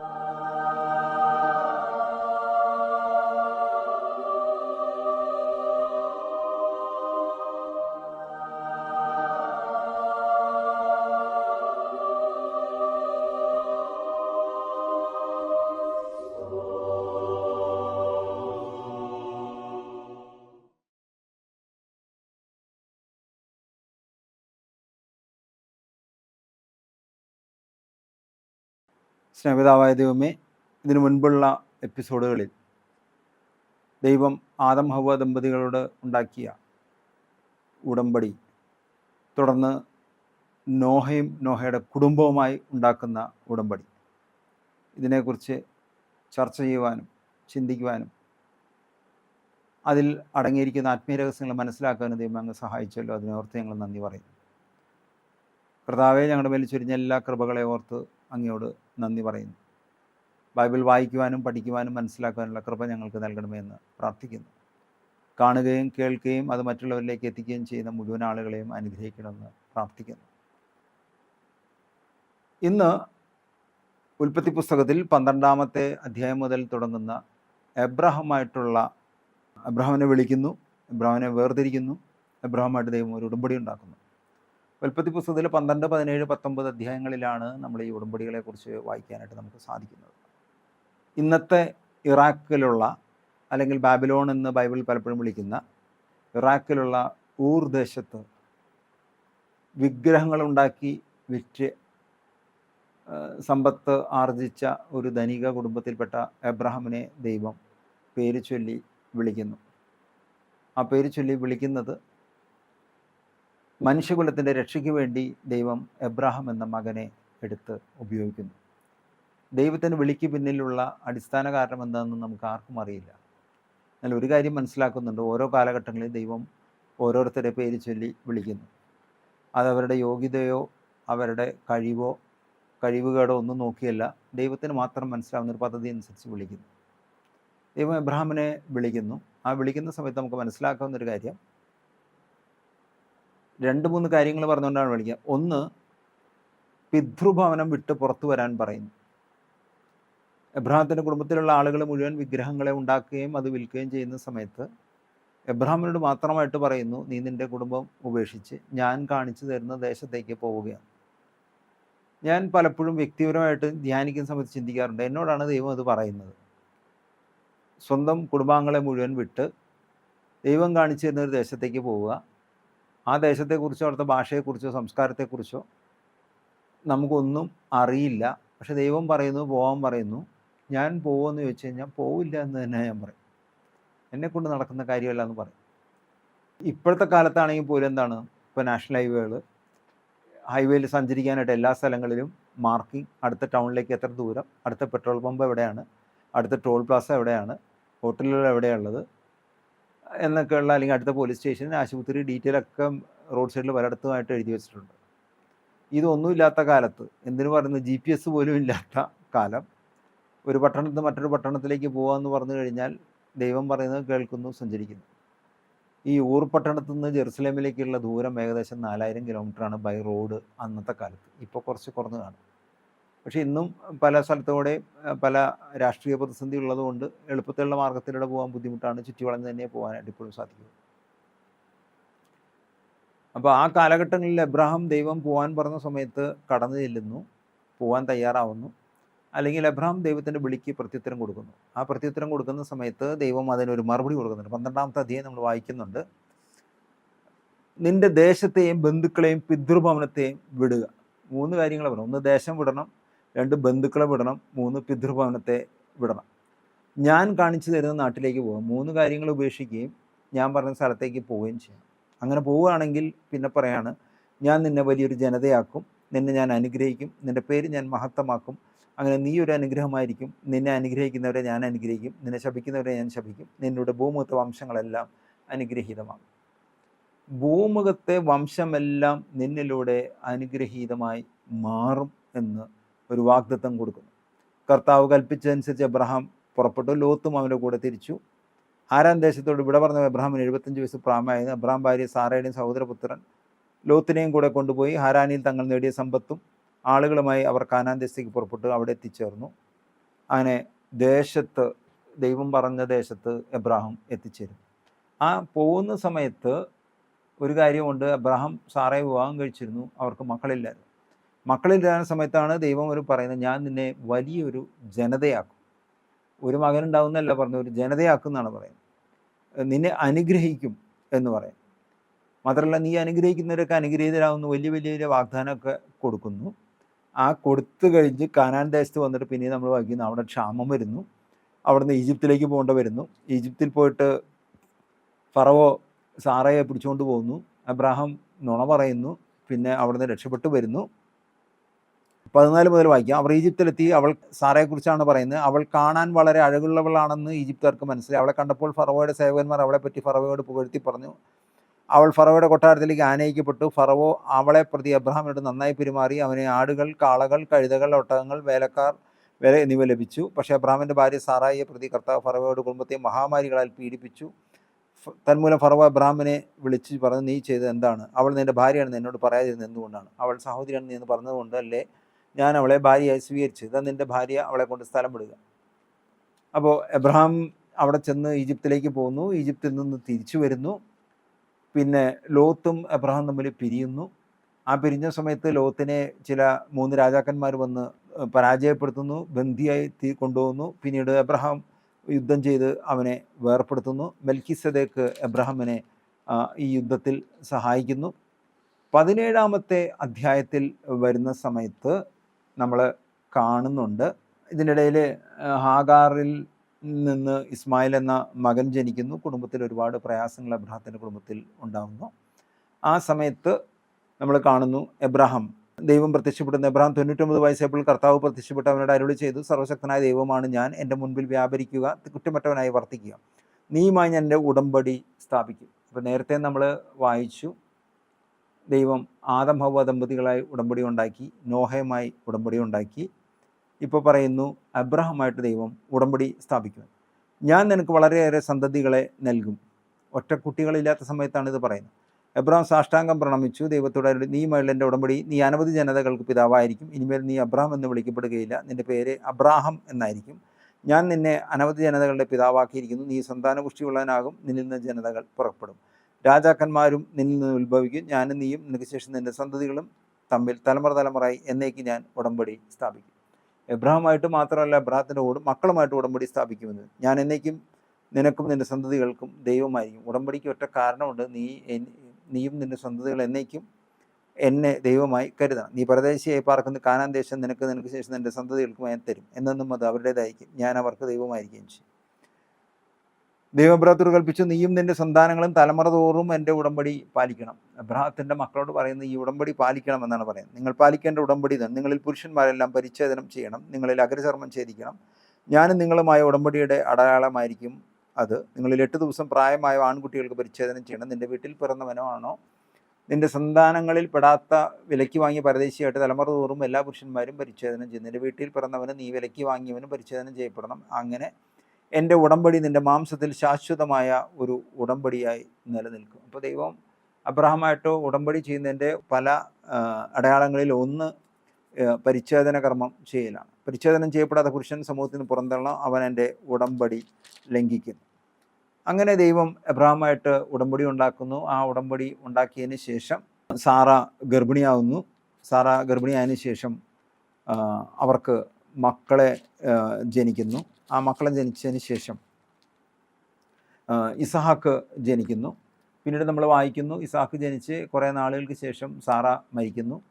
you സ്നേഹിതാവായ ദൈവമേ ഇതിനു മുൻപുള്ള എപ്പിസോഡുകളിൽ ദൈവം ആദം ഹവ ദമ്പതികളോട് ഉണ്ടാക്കിയ ഉടമ്പടി തുടർന്ന് നോഹയും നോഹയുടെ കുടുംബവുമായി ഉണ്ടാക്കുന്ന ഉടമ്പടി. ഇതിനെക്കുറിച്ച് ചർച്ച ചെയ്യുവാനും ചിന്തിക്കുവാനും അതിൽ അടങ്ങിയിരിക്കുന്ന ആത്മീയ രഹസ്യങ്ങൾ മനസ്സിലാക്കാനും ദൈവം അങ്ങ് സഹായിച്ചല്ലോ. അതിനോർത്ത് ഞങ്ങൾ നന്ദി പറയുന്നു. കർത്താവെ ഞങ്ങളുടെ മേൽ ചുരിഞ്ഞ എല്ലാ കൃപകളെ ഓർത്ത് അങ്ങയോട് നന്ദി പറയുന്നു. ബൈബിൾ വായിക്കുവാനും പഠിക്കുവാനും മനസ്സിലാക്കുവാനുള്ള കൃപ ഞങ്ങൾക്ക് നൽകണമെന്ന് പ്രാർത്ഥിക്കുന്നു. കാണുകയും കേൾക്കുകയും അത് മറ്റുള്ളവരിലേക്ക് എത്തിക്കുകയും ചെയ്യുന്ന മുഴുവൻ ആളുകളെയും അനുഗ്രഹിക്കണമെന്ന് പ്രാർത്ഥിക്കുന്നു. ഇന്ന് ഉൽപ്പത്തി പുസ്തകത്തിൽ പന്ത്രണ്ടാമത്തെ അധ്യായം മുതൽ തുടങ്ങുന്ന എബ്രഹമായിട്ടുള്ള എബ്രഹാമിനെ വിളിക്കുന്നു. എബ്രഹാമിനെ വേർതിരിക്കുന്നു. എബ്രഹാമായിട്ട് ദൈവം ഒരു ഉടമ്പടി ഉണ്ടാക്കുന്നു. ഉൽപ്പത്തി പുസ്തകത്തിൽ പന്ത്രണ്ട് പതിനേഴ് പത്തൊമ്പത് അധ്യായങ്ങളിലാണ് നമ്മൾ ഈ ഉടമ്പടികളെ കുറിച്ച് വായിക്കാനായിട്ട് നമുക്ക് സാധിക്കുന്നത്. ഇന്നത്തെ ഇറാഖിലുള്ള അല്ലെങ്കിൽ ബാബിലോൺ എന്ന് ബൈബിൾ പലപ്പോഴും വിളിക്കുന്ന ഇറാഖിലുള്ള ഊർ ദേശത്ത് വിഗ്രഹങ്ങൾ ഉണ്ടാക്കി വിറ്റ് സമ്പത്ത് ആർജിച്ച ഒരു ധനിക കുടുംബത്തിൽപ്പെട്ട എബ്രഹാമിനെ ദൈവം പേര് ചൊല്ലി വിളിക്കുന്നു. ആ പേര് ചൊല്ലി വിളിക്കുന്നത് മനുഷ്യകുലത്തിന്റെ രക്ഷയ്ക്ക് വേണ്ടി ദൈവം എബ്രാഹാം എന്ന മകനെ എടുത്ത് ഉപയോഗിക്കുന്നു. ദൈവത്തിന് വിളിക്ക് പിന്നിലുള്ള അടിസ്ഥാന കാരണം എന്താണെന്ന് നമുക്ക് ആർക്കും അറിയില്ല. എന്നാൽ ഒരു കാര്യം മനസ്സിലാക്കുന്നുണ്ട്. ഓരോ കാലഘട്ടങ്ങളിൽ ദൈവം ഓരോരുത്തരെ പേര് ചൊല്ലി വിളിക്കുന്നു. അതവരുടെ യോഗ്യതയോ അവരുടെ കഴിവോ കഴിവുകേടോ ഒന്നും നോക്കിയല്ല. ദൈവത്തിന് മാത്രം മനസ്സിലാവുന്ന ഒരു പദ്ധതി അനുസരിച്ച് വിളിക്കുന്നു. ദൈവം എബ്രഹാമിനെ വിളിക്കുന്നു. ആ വിളിക്കുന്ന സമയത്ത് നമുക്ക് മനസ്സിലാക്കാവുന്ന ഒരു കാര്യം രണ്ട് മൂന്ന് കാര്യങ്ങൾ പറഞ്ഞുകൊണ്ടാണ് വിളിക്കുക. ഒന്ന് പിതൃഭവനം വിട്ട് പുറത്തു വരാൻ പറയുന്നു. എബ്രഹാത്തിന്റെ കുടുംബത്തിലുള്ള ആളുകൾ മുഴുവൻ വിഗ്രഹങ്ങളെ ഉണ്ടാക്കുകയും അത് വിൽക്കുകയും ചെയ്യുന്ന സമയത്ത് എബ്രഹാമിനോട് മാത്രമായിട്ട് പറയുന്നു നീ നിന്റെ കുടുംബം ഉപേക്ഷിച്ച് ഞാൻ കാണിച്ചു തരുന്ന ദേശത്തേക്ക് പോവുകയാണ്. ഞാൻ പലപ്പോഴും വ്യക്തിപരമായിട്ട് ധ്യാനിക്കുന്ന സമയത്ത് ചിന്തിക്കാറുണ്ട് എന്നോടാണ് ദൈവം അത് പറയുന്നത്? സ്വന്തം കുടുംബാംഗങ്ങളെ മുഴുവൻ വിട്ട് ദൈവം കാണിച്ചു തരുന്ന ഒരു ദേശത്തേക്ക് പോവുക ആ ദേശത്തെക്കുറിച്ചോ അവിടുത്തെ ഭാഷയെക്കുറിച്ചോ സംസ്കാരത്തെക്കുറിച്ചോ നമുക്കൊന്നും അറിയില്ല. പക്ഷെ ദൈവം പറയുന്നു പോകാൻ പറയുന്നു. ഞാൻ പോകുമെന്ന് ചോദിച്ചു കഴിഞ്ഞാൽ പോവില്ല എന്ന് തന്നെ ഞാൻ പറയും. എന്നെക്കൊണ്ട് നടക്കുന്ന കാര്യമല്ല എന്ന് പറയും. ഇപ്പോഴത്തെ കാലത്താണെങ്കിൽ പോലും എന്താണ് ഇപ്പോൾ നാഷണൽ ഹൈവേകൾ ഹൈവേയിൽ സഞ്ചരിക്കാനായിട്ട് എല്ലാ സ്ഥലങ്ങളിലും മാർക്കിംഗ് അടുത്ത ടൗണിലേക്ക് എത്ര ദൂരം അടുത്ത പെട്രോൾ പമ്പ് എവിടെയാണ് അടുത്ത ടോൾ പ്ലാസ എവിടെയാണ് ഹോട്ടലുകൾ എവിടെയുള്ളത് എന്നൊക്കെയുള്ള അല്ലെങ്കിൽ അടുത്ത പോലീസ് സ്റ്റേഷൻ ആശുപത്രി ഡീറ്റെയിൽ ഒക്കെ റോഡ് സൈഡിൽ പലയിടത്തുമായിട്ട് എഴുതി വെച്ചിട്ടുണ്ട്. ഇതൊന്നും ഇല്ലാത്ത കാലത്ത് എന്തിനു പറയുന്നത് ജി പി എസ് പോലും ഇല്ലാത്ത കാലം. ഒരു പട്ടണത്തിൽ നിന്ന് മറ്റൊരു പട്ടണത്തിലേക്ക് പോകാമെന്ന് പറഞ്ഞു കഴിഞ്ഞാൽ ദൈവം പറയുന്നത് കേൾക്കുന്നു സഞ്ചരിക്കുന്നു. ഈ ഊർ പട്ടണത്തിൽ നിന്ന് ജെറുസലേമിലേക്കുള്ള ദൂരം ഏകദേശം നാലായിരം കിലോമീറ്ററാണ് ബൈ റോഡ് അന്നത്തെ കാലത്ത്. ഇപ്പോൾ കുറച്ച് കുറഞ്ഞു കാണും പക്ഷേ ഇന്നും പല സ്ഥലത്തോടെ പല രാഷ്ട്രീയ പ്രതിസന്ധി ഉള്ളതുകൊണ്ട് എളുപ്പത്തിലുള്ള മാർഗത്തിലൂടെ പോകാൻ ബുദ്ധിമുട്ടാണ് ചുറ്റിവളഞ്ഞ് തന്നെ പോകാനായിട്ട് ഇപ്പോഴും സാധിക്കുന്നത്. അപ്പോൾ ആ കാലഘട്ടങ്ങളിൽ എബ്രഹാം ദൈവം പോകാൻ പറഞ്ഞ സമയത്ത് കടന്നു ചെല്ലുന്നു പോകാൻ തയ്യാറാവുന്നു. അല്ലെങ്കിൽ എബ്രഹാം ദൈവത്തിന്റെ വിളിക്ക് പ്രത്യുത്തരം കൊടുക്കുന്നു. ആ പ്രത്യുത്തരം കൊടുക്കുന്ന സമയത്ത് ദൈവം അതിനൊരു മറുപടി കൊടുക്കുന്നുണ്ട്. പന്ത്രണ്ടാമത്തെ അധ്യായം നമ്മൾ വായിക്കുന്നുണ്ട്. നിന്റെ ദേശത്തെയും ബന്ധുക്കളെയും പിതൃഭവനത്തെയും വിടുക. മൂന്ന് കാര്യങ്ങൾ പറഞ്ഞു. ഒന്ന് ദേശം വിടണം രണ്ട് ബന്ധുക്കളെ വിടണം മൂന്ന് പിതൃഭവനത്തെ വിടണം. ഞാൻ കാണിച്ചു തരുന്ന നാട്ടിലേക്ക് പോകാം മൂന്ന് കാര്യങ്ങൾ ഉപേക്ഷിക്കുകയും ഞാൻ പറഞ്ഞ സ്ഥലത്തേക്ക് പോവുകയും ചെയ്യണം അങ്ങനെ പോവുകയാണെങ്കിൽ പിന്നെ പറയാണ് ഞാൻ നിന്നെ വലിയൊരു ജനതയാക്കും നിന്നെ ഞാൻ അനുഗ്രഹിക്കും നിന്റെ പേര് ഞാൻ മഹത്തമാക്കും അങ്ങനെ നീ ഒരു അനുഗ്രഹമായിരിക്കും നിന്നെ അനുഗ്രഹിക്കുന്നവരെ ഞാൻ അനുഗ്രഹിക്കും നിന്നെ ശപിക്കുന്നവരെ ഞാൻ ശപിക്കും നിന്നോട് ഭൂമുഖത്തെ വംശങ്ങളെല്ലാം അനുഗ്രഹീതമാകും ഭൂമുഖത്തെ വംശമെല്ലാം നിന്നിലൂടെ അനുഗ്രഹീതമായി മാറും എന്ന് ഒരു വാഗ്ദത്തം കൊടുക്കുന്നു. കർത്താവ് കൽപ്പിച്ചതനുസരിച്ച് അബ്രഹാം പുറപ്പെട്ടു. ലോത്തും അവന്റെ കൂടെ തിരിച്ചു. ആരാം ദേശത്തോട് ഇവിടെ പറഞ്ഞ അബ്രഹാമിന് എഴുപത്തഞ്ച് വയസ്സ് പ്രായമായിരുന്നു. അബ്രഹാം ഭാര്യ സാറയുടെയും സഹോദരപുത്രൻ ലോത്തിനെയും കൂടെ കൊണ്ടുപോയി. ഹാരാനിൽ തങ്ങൾ നേടിയ സമ്പത്തും ആളുകളുമായി അവർ കാനാൻ ദേശത്തേക്ക് പുറപ്പെട്ടു. അവിടെ എത്തിച്ചേർന്നു. അങ്ങനെ ദേശത്ത് ദൈവം പറഞ്ഞ ദേശത്ത് എബ്രാഹിം എത്തിച്ചേരും ആ പോകുന്ന സമയത്ത് ഒരു കാര്യമുണ്ട്. എബ്രാഹിം സാറയെ വിവാഹം കഴിച്ചിരുന്നു. അവർക്ക് മക്കളില്ലായിരുന്നു. മക്കളില്ലാത്ത സമയത്താണ് ദൈവം ഒരു പറയുന്നത് ഞാൻ നിന്നെ വലിയൊരു ജനതയാക്കും. ഒരു മകനുണ്ടാവുന്നല്ല പറഞ്ഞു ഒരു ജനതയാക്കും എന്നാണ് പറയുന്നത്. നിന്നെ അനുഗ്രഹിക്കും എന്ന് പറയും മാത്രമല്ല നീ അനുഗ്രഹിക്കുന്നവരൊക്കെ അനുഗ്രഹീതരാകുന്ന വലിയ വലിയ വലിയ വാഗ്ദാനമൊക്കെ കൊടുക്കുന്നു. ആ കൊടുത്തു കഴിഞ്ഞ് കാനാൻ ദേശത്ത് വന്നിട്ട് പിന്നെ നമ്മൾ വായിക്കുന്നു അവിടെ ക്ഷാമം വരുന്നു. അവിടുന്ന് ഈജിപ്തിലേക്ക് പോകേണ്ട വരുന്നു. ഈജിപ്തിൽ പോയിട്ട് ഫറവോ സാറയെ പിടിച്ചുകൊണ്ട് പോകുന്നു. അബ്രാഹാം നുണ പറയുന്നു പിന്നെ അവിടുന്ന് രക്ഷപ്പെട്ടു വരുന്നു. പതിനാല് മുതൽ വായിക്കാം. അവർ ഈജിപ്തിലെത്തി അവൾ സാറയെക്കുറിച്ചാണ് പറയുന്നത്. അവൾ കാണാൻ വളരെ അഴകുള്ളവളാണെന്ന് ഈജിപ്തുകാർക്ക് മനസ്സിലായി. അവളെ കണ്ടപ്പോൾ ഫറവോയുടെ സേവകന്മാർ അവളെ പറ്റി ഫറവയോട് പുകഴ്ത്തി പറഞ്ഞു. അവൾ ഫറവയുടെ കൊട്ടാരത്തിലേക്ക് ആനയിക്കപ്പെട്ടു. ഫറവോ അവളെ പ്രതി അബ്രഹാമിനോട് നന്നായി പെരുമാറി. അവന് ആടുകൾ കാളകൾ കഴുതകൾ ഒട്ടകങ്ങൾ വേലക്കാർ വില എന്നിവ ലഭിച്ചു. പക്ഷേ അബ്രഹാമിന്റെ ഭാര്യ സാറായിയെ പ്രതി കർത്താവ് ഫറവയുടെ കുടുംബത്തെ മഹാമാരികളാൽ പീഡിപ്പിച്ചു. തന്മൂലം ഫറവ അബ്രഹാമിനെ വിളിച്ച് പറഞ്ഞു നീ ചെയ്തത് എന്താണ്? അവൾ നിന്റെ ഭാര്യയാണെന്ന് എന്നോട് പറയാതിരുന്നത് എന്തുകൊണ്ടാണ്? അവൾ സഹോദരിയാണ് നീ എന്ന് പറഞ്ഞതുകൊണ്ട് അല്ലേ ഞാൻ അവളെ ഭാര്യയായി സ്വീകരിച്ചു ഇതാ നിന്റെ ഭാര്യ അവളെ കൊണ്ട് സ്ഥലം വിടുക. അപ്പോൾ എബ്രഹാം അവിടെ ചെന്ന് ഈജിപ്തിലേക്ക് പോകുന്നു. ഈജിപ്തിൽ നിന്ന് തിരിച്ചു വരുന്നു. പിന്നെ ലോത്തും എബ്രഹാം തമ്മിൽ പിരിയുന്നു. ആ പിരിഞ്ഞ സമയത്ത് ലോത്തിനെ ചില മൂന്ന് രാജാക്കന്മാർ വന്ന് പരാജയപ്പെടുത്തുന്നു ബന്ധിയായി കൊണ്ടുപോകുന്നു. പിന്നീട് എബ്രഹാം യുദ്ധം ചെയ്ത് അവനെ വേർപ്പെടുത്തുന്നു. മെൽക്കിസദേക്ക് എബ്രഹാമിനെ ഈ യുദ്ധത്തിൽ സഹായിക്കുന്നു. പതിനേഴാമത്തെ അധ്യായത്തിൽ വരുന്ന സമയത്ത് നമ്മൾ കാണുന്നുണ്ട്. ഇതിനിടയിൽ ഹാഗാറിൽ നിന്ന് ഇസ്മായിൽ എന്ന മകൻ ജനിക്കുന്നു. കുടുംബത്തിൽ ഒരുപാട് പ്രയാസങ്ങൾ അബ്രഹാത്തിന്റെ കുടുംബത്തിൽ ഉണ്ടാകുന്നു ആ സമയത്ത് നമ്മൾ കാണുന്നു എബ്രഹാം. ദൈവം പ്രത്യക്ഷപ്പെടുന്ന. എബ്രഹാം തൊണ്ണൂറ്റൊമ്പത് വയസ്സായപ്പോൾ കർത്താവ് പ്രത്യക്ഷപ്പെട്ട് അവനോട് അരുളി ചെയ്തു സർവശക്തനായ ദൈവമാണ് ഞാൻ. എന്റെ മുൻപിൽ വ്യാപരിക്കുക കുറ്റമറ്റവനായി വർത്തിക്കുക. നീയുമായി ഞാൻ എന്റെ ഉടമ്പടി സ്ഥാപിക്കും. അപ്പോൾ നേരത്തെ നമ്മൾ വായിച്ചു ദൈവം ആദം ഹവ ദമ്പതികളായി ഉടമ്പടി ഉണ്ടാക്കി നോഹയുമായി ഉടമ്പടി ഉണ്ടാക്കി. ഇപ്പോൾ പറയുന്നു അബ്രഹമായിട്ട് ദൈവം ഉടമ്പടി സ്ഥാപിക്കുന്നു ഞാൻ നിനക്ക് വളരെയേറെ സന്തതികളെ നൽകും. ഒറ്റ കുട്ടികളില്ലാത്ത സമയത്താണ് ഇത് പറയുന്നത്. എബ്രഹാം സാഷ്ടാംഗം പ്രണമിച്ചു ദൈവത്തോട് നീ എന്റെ ഉടമ്പടി നീ അനവധി ജനതകൾക്ക് പിതാവായിരിക്കും. ഇനിമേൽ നീ അബ്രഹാം എന്ന് വിളിക്കപ്പെടുകയില്ല. നിന്റെ പേര് അബ്രാഹം എന്നായിരിക്കും. ഞാൻ നിന്നെ അനവധി ജനതകളുടെ പിതാവാക്കിയിരിക്കുന്നു. നീ സന്താനപുഷ്ടിയുള്ളവനാകും. നിന്നിൽ നിന്ന് ജനതകൾ പുറപ്പെടും. രാജാക്കന്മാരും നിന്നിൽ നിന്ന് ഉത്ഭവിക്കും. ഞാനും നീയും നിനക്ക് ശേഷം നിന്റെ സന്തതികളും തമ്മിൽ തലമുറ തലമുറയായി എന്നേക്ക് ഞാൻ ഉടമ്പടി സ്ഥാപിക്കും. എബ്രഹാമായിട്ട് മാത്രമല്ല എബ്രഹത്തിന്റെ കൂടെ മക്കളുമായിട്ട് ഉടമ്പടി സ്ഥാപിക്കുമെന്ന്. ഞാൻ എന്നേക്കും നിനക്കും നിന്റെ സന്തതികൾക്കും ദൈവമായിരിക്കും. ഉടമ്പടിക്ക് ഒറ്റ കാരണമുണ്ട്. നീ നീയും നിന്റെ സന്തതികൾ എന്നേക്കും എന്നെ ദൈവമായി കരുതണം. നീ പരദേശിയായി പാർക്കുന്ന കാനാൻ ദേശം നിനക്ക് നിനക്ക് ശേഷം നിന്റെ സന്തതികൾക്കും ഞാൻ തരും. എന്നൊന്നും അത് അവരുടേതായിരിക്കും. ഞാൻ അവർക്ക് ദൈവമായിരിക്കുകയും ചെയ്യും. ദൈവഭ്രാത്തർ കൽപ്പിച്ചു നീയും നിന്റെ സന്താനങ്ങളും തലമുറ തോറും എന്റെ ഉടമ്പടി പാലിക്കണം. അബ്രാഹത്തിന്റെ മക്കളോട് പറയുന്നത് ഈ ഉടമ്പടി പാലിക്കണം എന്നാണ് പറയുന്നത്. നിങ്ങൾ പാലിക്കേണ്ട ഉടമ്പടി തന്നെ നിങ്ങളിൽ പുരുഷന്മാരെല്ലാം പരിച്ഛേദനം ചെയ്യണം നിങ്ങളിൽ അഗ്രചർമ്മം ഛേദിക്കണം. ഞാനും നിങ്ങളുമായ ഉടമ്പടിയുടെ അടയാളമായിരിക്കും അത്. നിങ്ങളിൽ എട്ട് ദിവസം പ്രായമായ ആൺകുട്ടികൾക്ക് പരിച്ഛേദനം ചെയ്യണം. നിന്റെ വീട്ടിൽ പിറന്നവനോ ആണോ? നിന്റെ സന്താനങ്ങളിൽ പെടാത്ത വിലയ്ക്ക് വാങ്ങിയ പരദേശിയായിട്ട് തലമുറ തോറും എല്ലാ പുരുഷന്മാരും പരിച്ഛേദനം ചെയ്യും. നിന്റെ വീട്ടിൽ പിറന്നവന് നീ വിലയ്ക്ക് വാങ്ങിയവനും പരിച്ഛേദനം ചെയ്യപ്പെടണം. അങ്ങനെ എന്റെ ഉടമ്പടി നിന്റെ മാംസത്തിൽ ശാശ്വതമായ ഒരു ഉടമ്പടിയായി നിലനിൽക്കും. അപ്പോൾ ദൈവം അബ്രഹമായിട്ടോ ഉടമ്പടി ചെയ്യുന്നതിന്റെ പല അടയാളങ്ങളിൽ ഒന്ന് പരിച്ഛേദന കർമ്മം ചെയ്യലാണ്. പരിച്ഛേദനം ചെയ്യപ്പെടാത്ത പുരുഷൻ സമൂഹത്തിന് പുറന്തള്ളണം അവൻ എന്റെ ഉടമ്പടി ലംഘിക്കുന്നു. അങ്ങനെ ദൈവം അബ്രഹമായിട്ട് ഉടമ്പടി ഉണ്ടാക്കുന്നു. ആ ഉടമ്പടി ഉണ്ടാക്കിയതിന് ശേഷം സാറ ഗർഭിണിയാവുന്നു. സാറ ഗർഭിണിയായതിനു ശേഷം അവർക്ക് മക്കളെ ജനിക്കുന്നു. ആ മക്കളെ ജനിച്ചതിന് ശേഷം ഇസഹാക്ക് ജനിക്കുന്നു. പിന്നീട് നമ്മൾ വായിക്കുന്നു ഇസാഖ് ജനിച്ച് കുറേ നാളുകൾക്ക് ശേഷം സാറ മരിക്കുന്നു.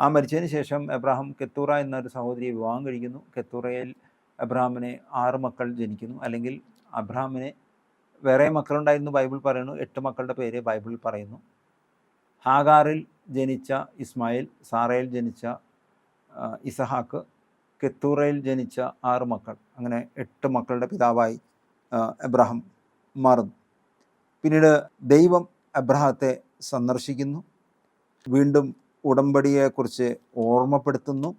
ആ മരിച്ചതിന് ശേഷം എബ്രാഹിം കെത്തൂറ എന്നൊരു സഹോദരിയെ വിവാഹം കഴിക്കുന്നു. കെത്തൂറയിൽ എബ്രാഹിമിനെ ആറ് മക്കൾ ജനിക്കുന്നു. അല്ലെങ്കിൽ അബ്രാഹിമിനെ വേറെ മക്കളുണ്ടായിരുന്നു ബൈബിൾ പറയുന്നു. എട്ട് മക്കളുടെ പേര് ബൈബിളിൽ പറയുന്നു. ഹാഗാറിൽ ജനിച്ച ഇസ്മായിൽ സാറയിൽ ജനിച്ച ഇസഹാക്ക് കെത്തൂറയിൽ ജനിച്ച ആറ് മക്കൾ. അങ്ങനെ എട്ട് മക്കളുടെ പിതാവായി എബ്രഹാം മാറുന്നു. പിന്നീട് ദൈവം എബ്രഹത്തെ സന്ദർശിക്കുന്നു. വീണ്ടും ഉടമ്പടിയെക്കുറിച്ച് ഓർമ്മപ്പെടുത്തുന്നു.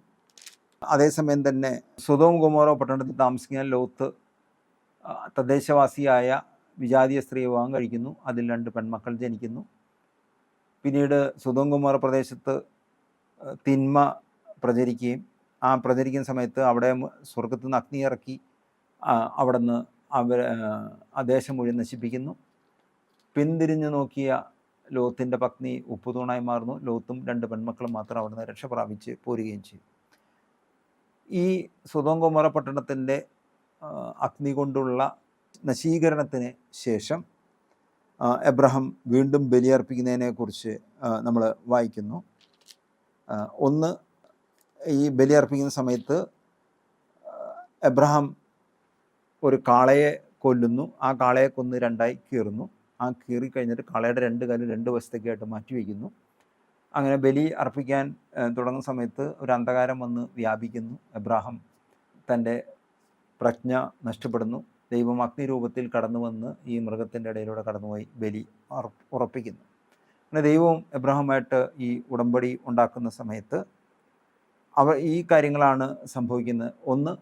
അതേസമയം തന്നെ സുതവും കുമാറോ പട്ടണത്തിൽ താമസിക്കാൻ ലോത്ത് തദ്ദേശവാസിയായ വിജാതീയ സ്ത്രീ വിവാഹം കഴിക്കുന്നു. അതിൽ രണ്ട് പെൺമക്കൾ ജനിക്കുന്നു. പിന്നീട് സുതവും കുമാർ പ്രദേശത്ത് തിന്മ പ്രചരിക്കുകയും ആ പ്രചരിക്കുന്ന സമയത്ത് അവിടെ സ്വർഗത്തു നിന്ന് അഗ്നി ഇറക്കി അവിടെ നിന്ന് അവർ ആ ദേശം മുഴുവൻ നശിപ്പിക്കുന്നു. പിന്തിരിഞ്ഞു നോക്കിയ ലോത്തിന്റെ പത്നി ഉപ്പുതൂണായി മാറുന്നു. ലോത്തും രണ്ട് പെൺമക്കളും മാത്രം അവിടുന്ന് രക്ഷ പ്രാപിച്ച് പോരുകയും ചെയ്യും ഈ സുതോം കുമറ പട്ടണത്തിന്റെ അഗ്നി കൊണ്ടുള്ള നശീകരണത്തിന് ശേഷം എബ്രഹാം വീണ്ടും ബലിയർപ്പിക്കുന്നതിനെക്കുറിച്ച് നമ്മൾ വായിക്കുന്നു. ഒന്ന് ഈ ബലിയർപ്പിക്കുന്ന സമയത്ത് എബ്രഹാം ഒരു കാളയെ കൊല്ലുന്നു. ആ കാളയെ കൊന്ന് രണ്ടായി കീറുന്നു. ആ കീറി കഴിഞ്ഞിട്ട് കാളയുടെ രണ്ട് കാലും രണ്ട് വശത്തേക്കായിട്ട് മാറ്റി വയ്ക്കുന്നു. അങ്ങനെ ബലി അർപ്പിക്കാൻ തുടങ്ങുന്ന സമയത്ത് ഒരു അന്ധകാരം വന്ന് വ്യാപിക്കുന്നു. എബ്രാഹാം തന്റെ പ്രജ്ഞ നഷ്ടപ്പെടുന്നു. ദൈവം അഗ്നിരൂപത്തിൽ കടന്നു വന്ന് ഈ മൃഗത്തിന്റെ ഇടയിലൂടെ കടന്നുപോയി ബലി ഉറപ്പിക്കുന്നു. അങ്ങനെ ദൈവവും എബ്രഹാമായിട്ട് ഈ ഉടമ്പടി ഉണ്ടാക്കുന്ന സമയത്ത് അവ ഈ കാര്യങ്ങളാണ് സംഭവിക്കുന്നത്. ഒന്ന്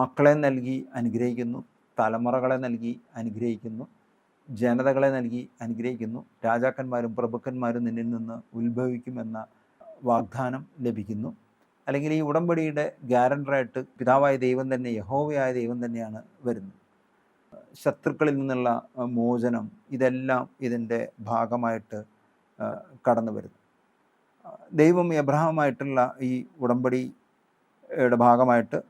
മക്കളെ നൽകി അനുഗ്രഹിക്കുന്നു തലമുറകളെ നൽകി അനുഗ്രഹിക്കുന്നു ജനതകളെ നൽകി അനുഗ്രഹിക്കുന്നു രാജാക്കന്മാരും പ്രഭുക്കന്മാരും നിന്നിൽ നിന്ന് ഉത്ഭവിക്കുമെന്ന വാഗ്ദാനം ലഭിക്കുന്നു. അല്ലെങ്കിൽ ഈ ഉടമ്പടിയുടെ ഗ്യാരണ്ടറായിട്ട് പിതാവായ ദൈവം തന്നെ യഹോവയായ ദൈവം തന്നെയാണ് വരുന്നത്. ശത്രുക്കളിൽ നിന്നുള്ള മോചനം ഇതെല്ലാം ഇതിന്റെ ഭാഗമായിട്ട് കടന്നു വരുന്നു ദൈവം എബ്രഹാമായിട്ടുള്ള ഈ ഉടമ്പടിയുടെ ഭാഗമായിട്ട്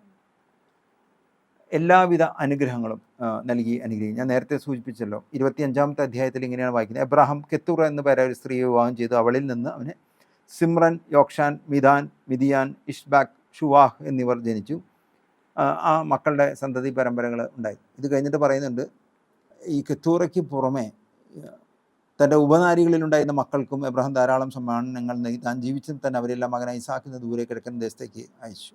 എല്ലാവിധ അനുഗ്രഹങ്ങളും നൽകി അനുഗ്രഹിക്കും. ഞാൻ നേരത്തെ സൂചിപ്പിച്ചല്ലോ ഇരുപത്തിയഞ്ചാമത്തെ അധ്യായത്തിൽ ഇങ്ങനെയാണ് വായിക്കുന്നത്. എബ്രാഹാം കെത്തുറ എന്ന് പേരെ ഒരു സ്ത്രീയെ വിവാഹം ചെയ്തു. അവളിൽ നിന്ന് അവന് സിമ്രൻ യോക്ഷാൻ മിദാൻ മിതിയാൻ ഇഷ്ബാക്ക് ഷുവാഹ് എന്നിവർ ജനിച്ചു. ആ, മക്കളുടെ സന്തതി പരമ്പരകൾ ഉണ്ടായി. ഇത് കഴിഞ്ഞിട്ട് പറയുന്നുണ്ട് ഈ കെത്തൂറയ്ക്ക് പുറമെ തന്റെ ഉപനാരികളിലുണ്ടായിരുന്ന മക്കൾക്കും എബ്രഹാം ധാരാളം സമ്മാനങ്ങൾ നൽകി. താൻ ജീവിച്ചത് തന്നെ അവരെല്ലാം മകൻ ഇസാക്കിന് ദൂരെ കിഴക്കൻ ദേശത്തേക്ക് അയച്ചു.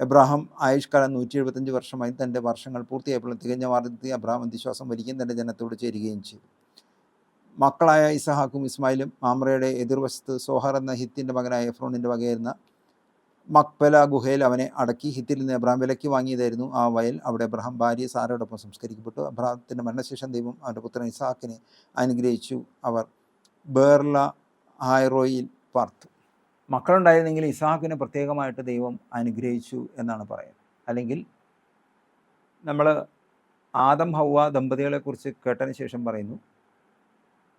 എബ്രാഹാം ആയുഷ്കാലം നൂറ്റി എഴുപത്തഞ്ച് വർഷമായി തന്റെ വർഷങ്ങൾ പൂർത്തിയായപ്പോൾ തികഞ്ഞ വാർദ്ധത്തിൽ അബ്രഹാം വിശ്വാസം വരികയും തന്റെ ജനത്തോട് ചേരുകയും ചെയ്തു. മക്കളായ ഇസഹാക്കും ഇസ്മായിലും മാമ്രയുടെ എതിർവശത്ത് സോഹർ എന്ന ഹിത്തിന്റെ മകനായ എഫ്രോണിന്റെ വകയായിരുന്ന മക്പല ഗുഹയിൽ അവനെ അടക്കി ഹിത്തിൽ നിന്ന് എബ്രഹാം വിലയ്ക്ക് വാങ്ങിയതായിരുന്നു ആ വയൽ. അവിടെ എബ്രഹാം ഭാര്യ സാറയോടൊപ്പം സംസ്കരിക്കപ്പെട്ടു. അബ്രഹാത്തിന്റെ മരണശേഷം ദൈവം അവന്റെ പുത്രൻ ഇസാക്കിനെ അനുഗ്രഹിച്ചു. അവർ ബേർല ഹൈറോയിൽ പാർത്തു. മക്കളുണ്ടായിരുന്നെങ്കിൽ ഇസാഖിനെ പ്രത്യേകമായിട്ട് ദൈവം അനുഗ്രഹിച്ചു എന്നാണ് പറയുന്നത്. അല്ലെങ്കിൽ നമ്മൾ ആദം ഹൗവ ദമ്പതികളെക്കുറിച്ച് കേട്ടതിന് ശേഷം പറയുന്നു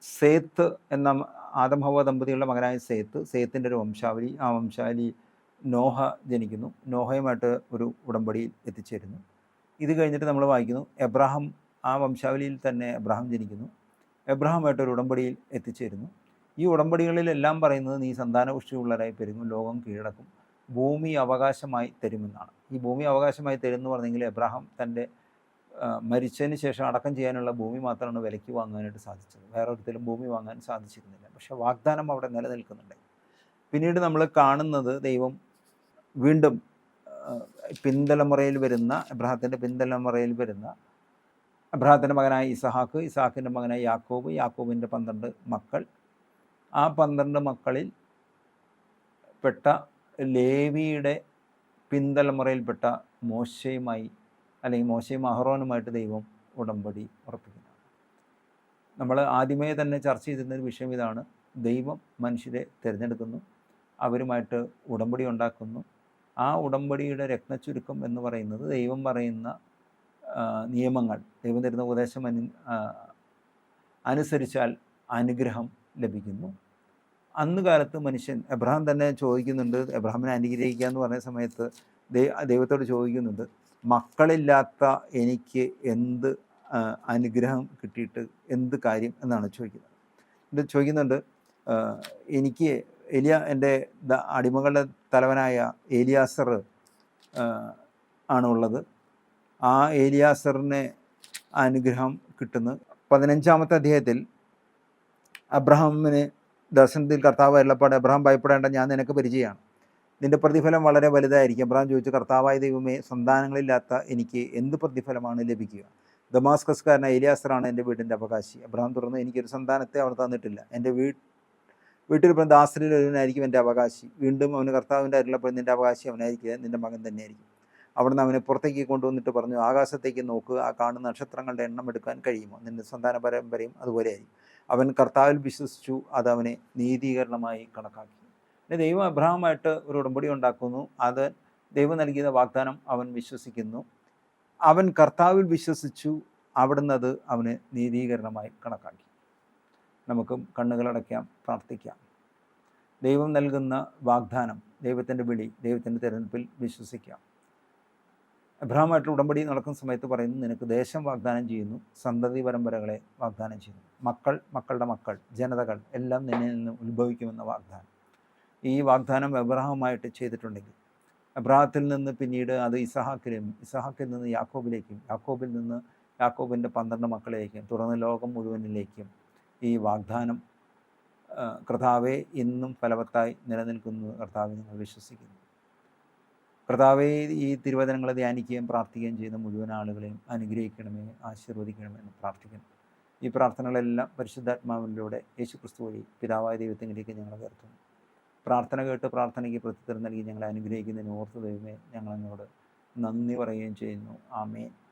സേത്ത് എന്ന ആദം ഹൗവ ദമ്പതികളുടെ മകനായ സേത്ത് സേത്തിന്റെ ഒരു വംശാവലി ആ വംശാവലി നോഹ ജനിക്കുന്നു. നോഹയുമായിട്ട് ഒരു ഉടമ്പടിയിൽ എത്തിച്ചേരുന്നു. ഇത് കഴിഞ്ഞിട്ട് നമ്മൾ വായിക്കുന്നു എബ്രാഹം ആ വംശാവലിയിൽ തന്നെ എബ്രാഹം ജനിക്കുന്നു. എബ്രാഹാമായിട്ട് ഒരു ഉടമ്പടിയിൽ എത്തിച്ചേരുന്നു. ഈ ഉടമ്പടികളിലെല്ലാം പറയുന്നത് നീ സന്താനപുഷ്ടിയുള്ളവരായി പെരുകും ലോകം കീഴടക്കും ഭൂമി അവകാശമായി തരുമെന്നാണ്. ഈ ഭൂമി അവകാശമായി തരുമെന്ന് പറഞ്ഞെങ്കിൽ എബ്രാഹാം തന്റെ മരിച്ചതിന് ശേഷം അടക്കം ചെയ്യാനുള്ള ഭൂമി മാത്രമാണ് വിലയ്ക്ക് വാങ്ങാനായിട്ട് സാധിച്ചത്. വേറെ ഭൂമി വാങ്ങാൻ സാധിച്ചിരുന്നില്ല. പക്ഷേ വാഗ്ദാനം അവിടെ നിലനിൽക്കുന്നുണ്ട്. പിന്നീട് നമ്മൾ കാണുന്നത് ദൈവം വീണ്ടും പിന്തലമുറയിൽ വരുന്ന എബ്രഹത്തിന്റെ പിന്തലമുറയിൽ വരുന്ന എബ്രഹത്തിന്റെ മകനായ ഇസഹാക്ക് ഇസഹാക്കിന്റെ മകനായ യാക്കോബ് യാക്കോബിന്റെ പന്ത്രണ്ട് മക്കൾ. ആ പന്ത്രണ്ട് മക്കളിൽ പെട്ട ലേവിയുടെ പിന്തലമുറയിൽപ്പെട്ട മോശയുമായി അല്ലെങ്കിൽ മോശയും അഹ്റോനുമായിട്ട് ദൈവം ഉടമ്പടി ഉറപ്പിക്കുന്നു നമ്മൾ ആദ്യമേ തന്നെ ചർച്ച ചെയ്തിരുന്ന ഒരു വിഷയം ഇതാണ്. ദൈവം മനുഷ്യരെ തിരഞ്ഞെടുക്കുന്നു അവരുമായിട്ട് ഉടമ്പടി ഉണ്ടാക്കുന്നു ആ ഉടമ്പടിയുടെ രത്നച്ചുരുക്കം എന്ന് പറയുന്നത് ദൈവം പറയുന്ന നിയമങ്ങൾ ദൈവം തരുന്ന ഉപദേശം അനു അനുസരിച്ചാൽ അനുഗ്രഹം ലഭിക്കുന്നു. അന്ന് കാലത്ത് മനുഷ്യൻ എബ്രഹാം തന്നെ ചോദിക്കുന്നുണ്ട് എബ്രഹാമിനെ അനുഗ്രഹിക്കുക എന്ന് പറഞ്ഞ സമയത്ത് ദൈവത്തോട് ചോദിക്കുന്നുണ്ട് മക്കളില്ലാത്ത എനിക്ക് എന്ത് അനുഗ്രഹം കിട്ടിയിട്ട് എന്ത് കാര്യം? എന്നാണ് ചോദിക്കുന്നത്. ഇത് ചോദിക്കുന്നുണ്ട് എനിക്ക് എലിയ എന്റെ അടിമകളുടെ തലവനായ ഏലിയാസർ ആണുള്ളത്. ആ ഏലിയാസറിനെ അനുഗ്രഹം കിട്ടുന്നു. പതിനഞ്ചാമത്തെ അധ്യായത്തിൽ അബ്രഹാമിന് ദർശനത്തിൽ കർത്താവ് എല്ലപ്പാട് അബ്രഹാം ഭയപ്പെടേണ്ട ഞാൻ നിനക്ക് പരിചയമാണ്. നിന്റെ പ്രതിഫലം വളരെ വലുതായിരിക്കും. അബ്രഹാം ചോദിച്ചു കർത്താവായ ദൈവമേ സന്താനങ്ങളില്ലാത്ത എനിക്ക് എന്ത് പ്രതിഫലമാണ് ലഭിക്കുക? ദമാസ്കസ്കാരനായ ഏലിയാസറാണ് എന്റെ വീടിന്റെ അവകാശി. അബ്രഹാം തുറന്ന് എനിക്കൊരു സന്താനത്തെ അവർ തന്നിട്ടില്ല. എന്റെ വീ വീട്ടിൽ ഇപ്പം ദാസരിൽ ഒരുവനായിരിക്കും എന്റെ അവകാശി. വീണ്ടും അവന് കർത്താവിന്റെ അരുളപ്പോൾ നിന്റെ അവകാശി അവനായിരിക്കുക നിന്റെ മകൻ തന്നെയായിരിക്കും. അവിടുന്ന് അവനെ പുറത്തേക്ക് കൊണ്ടുവന്നിട്ട് പറഞ്ഞു ആകാശത്തേക്ക് നോക്കുക ആ കാണുന്ന നക്ഷത്രങ്ങളുടെ എണ്ണം എടുക്കാൻ കഴിയുമോ? നിന്റെ സന്താന പരമ്പരയും അതുപോലെ ആയിരിക്കും. അവൻ കർത്താവിൽ വിശ്വസിച്ചു അത് അവനെ നീതീകരണമായി കണക്കാക്കി. പിന്നെ ദൈവം അബ്രഹാമായിട്ട് ഒരു ഉടമ്പടി ഉണ്ടാക്കുന്നു. അത് ദൈവം നൽകിയ വാഗ്ദാനം അവൻ വിശ്വസിക്കുന്നു. അവൻ കർത്താവിൽ വിശ്വസിച്ചു അവിടുന്ന് അത് അവന് നീതീകരണമായി കണക്കാക്കി. നമുക്കും കണ്ണുകളടയ്ക്കാം പ്രാർത്ഥിക്കാം. ദൈവം നൽകുന്ന വാഗ്ദാനം ദൈവത്തിന്റെ വിളി ദൈവത്തിന്റെ തിരഞ്ഞെടുപ്പിൽ വിശ്വസിക്കാം. അബ്രഹാമായിട്ടുള്ള ഉടമ്പടി നടക്കുന്ന സമയത്ത് പറയുന്നു നിനക്ക് ദേശം വാഗ്ദാനം ചെയ്യുന്നു സന്തതി പരമ്പരകളെ വാഗ്ദാനം ചെയ്യുന്നു. മക്കൾ മക്കളുടെ മക്കൾ ജനതകൾ എല്ലാം നിന്നിൽ നിന്ന് ഉത്ഭവിക്കുമെന്ന വാഗ്ദാനം. ഈ വാഗ്ദാനം അബ്രഹാമായിട്ട് ചെയ്തിട്ടുണ്ടെങ്കിൽ എബ്രാഹത്തിൽ നിന്ന് പിന്നീട് അത് ഇസഹാക്കിലും ഇസഹാക്കിൽ നിന്ന് യാക്കോബിലേക്കും യാക്കോബിൽ നിന്ന് യാക്കോബിന്റെ പന്ത്രണ്ട് മക്കളിലേക്കും തുടർന്ന് ലോകം മുഴുവനിലേക്കും ഈ വാഗ്ദാനം കർത്താവെ ഇന്നും ഫലവത്തായി നിലനിൽക്കുന്നു കർത്താവെ ഞങ്ങൾ വിശ്വസിക്കുന്നു. കർത്താവെ ഈ തിരുവചനങ്ങളെ ധ്യാനിക്കുകയും പ്രാർത്ഥിക്കുകയും ചെയ്യുന്ന മുഴുവൻ ആളുകളെയും അനുഗ്രഹിക്കണമേ ആശീർവദിക്കണമേ എന്ന് പ്രാർത്ഥിക്കുന്നു. ഈ പ്രാർത്ഥനകളെല്ലാം പരിശുദ്ധാത്മാവിലൂടെ യേശു ക്രിസ്തു വഴി പിതാവായ ദൈവത്തിലേക്ക് ഞങ്ങൾ ഉയർത്തുന്നു. പ്രാർത്ഥന കേട്ട് പ്രാർത്ഥനയ്ക്ക് പ്രത്യുത്തരം നൽകി ഞങ്ങളെ അനുഗ്രഹിക്കുന്നതിന് ഓർത്ത് ദൈവമേ ഞങ്ങളങ്ങോട് നന്ദി പറയുകയും ചെയ്യുന്നു. ആമേൻ.